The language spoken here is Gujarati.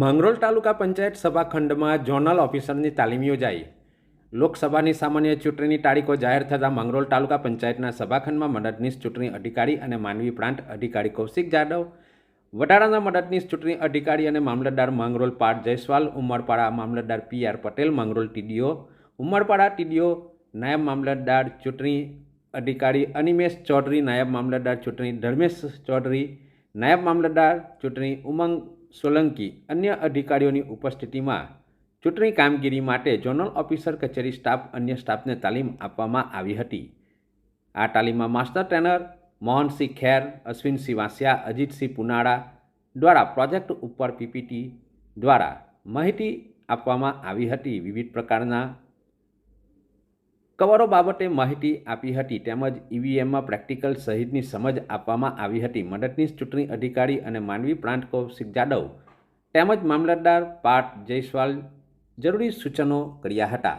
માંગરોળ તાલુકા પંચાયત સભાખંડમાં ઝોનલ ઓફિસરની તાલીમ યોજાઈ. લોકસભાની સામાન્ય ચૂંટણીની તારીખો જાહેર થતાં માંગરોળ તાલુકા પંચાયતના સભાખંડમાં મદદનીશ ચૂંટણી અધિકારી અને માનવી પ્રાંત અધિકારી કૌશિક જાદવ, વટાણાના મદદનીશ ચૂંટણી અધિકારી અને મામલતદાર માંગરોળ પાટ જયસ્વાલ, ઉમરપાડા મામલતદાર P R Patel, Mangrol TDO, Umarpada TDO, નાયબ મામલતદાર ચૂંટણી અધિકારી અનિમેશ ચૌધરી, નાયબ મામલતદાર ચૂંટણી ધર્મેશ ચૌધરી, નાયબ મામલતદાર ચૂંટણી ઉમંગ સોલંકી અન્ય અધિકારીઓની ઉપસ્થિતિમાં ચૂંટણી કામગીરી માટે ઝોનલ ઓફિસર કચેરી સ્ટાફ અન્ય સ્ટાફને તાલીમ આપવામાં આવી હતી. આ તાલીમમાં માસ્ટર ટ્રેનર મોહનસિંહ ખેર અશ્વિનસિંહ વાંસિયા અજીતસિંહ પુનાળા દ્વારા પ્રોજેક્ટ ઉપર પીપીટી દ્વારા માહિતી આપવામાં આવી હતી. વિવિધ પ્રકારના કવરો બાબતે માહિતી આપી હતી તેમજ ઈવીએમમાં પ્રેક્ટિકલ સહિતની સમજ આપવામાં આવી હતી. મદદનીશ ચૂંટણી અધિકારી અને માનવી પ્રાંત કૌશિક જાદવ તેમજ મામલતદાર પાર્થ જયસ્વાલ જરૂરી સૂચનો કર્યા હતા.